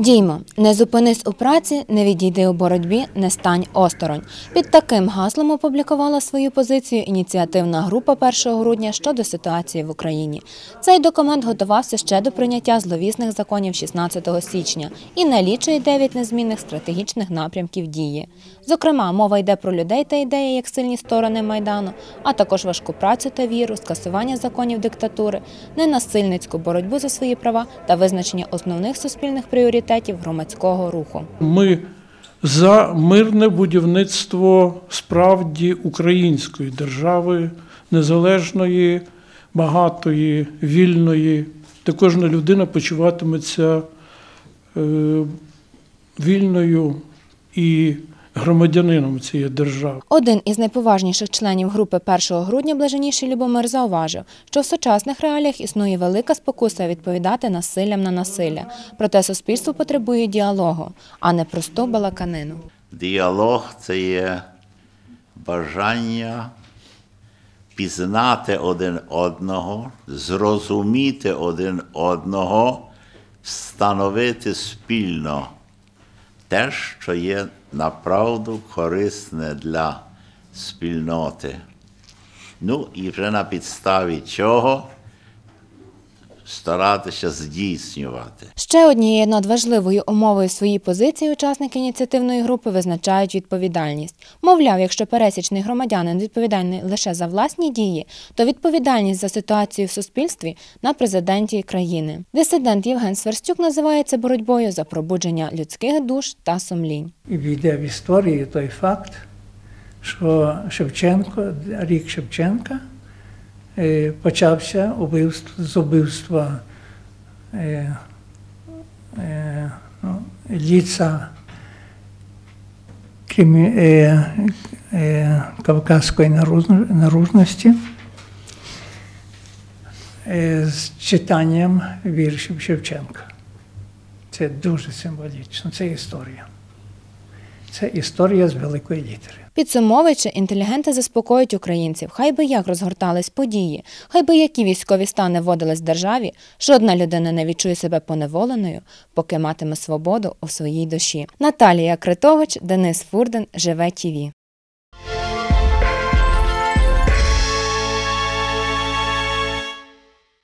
Діймо, не зупинись у праці, не відійди у боротьбі, не стань осторонь. Під таким гаслом опублікувала свою позицію ініціативна група 1 грудня щодо ситуації в Україні. Цей документ готувався ще до прийняття зловісних законів 16 січня і налічує 9 незмінних стратегічних напрямків дії. Зокрема, мова йде про людей та ідеї як сильні сторони майдану, а також важку працю та віру, скасування законів диктатури, ненасильницьку боротьбу за свої права та визначення основних суспільних пріоритетів громадського руху. Ми за мирне будівництво справді української держави, незалежної, багатої, вільної, де кожна людина почуватиметься е, вільною і громадянином цієї держави. Один із найповажніших членів групи 1 грудня Блаженіший Любомир зауважив, що в сучасних реаліях існує велика спокуса відповідати насиллям на насилля. Проте суспільство потребує діалогу, а не просту балаканину. Діалог це є бажання пізнати один одного, зрозуміти один одного, встановити спільно те, що є направду корисне для спільноти. Ну і вже на підставі чого старатися здійснювати. Ще однією надважливою умовою своїй позиції учасники ініціативної групи визначають відповідальність. Мовляв, якщо пересічний громадянин відповідальний лише за власні дії, то відповідальність за ситуацію в суспільстві на президенті країни. Дисидент Євген Сверстюк називає це боротьбою за пробудження людських душ та сумлінь. І війде в історію той факт, що Шевченко, рік Шевченка, почався убивство, з убивства е, е, ну, ліца кримі- е, е, кавказської наружності е, з читанням віршів Шевченка. Це дуже символічно, це історія. Це історія з великої літери. Підсумовуючи, інтелігенти заспокоюють українців, хай би як розгортались події, хай би які військові стани вводились в державі, жодна людина не відчує себе поневоленою, поки матиме свободу у своїй душі. Наталія Критович, Денис Фурден, Живе ТІВІ.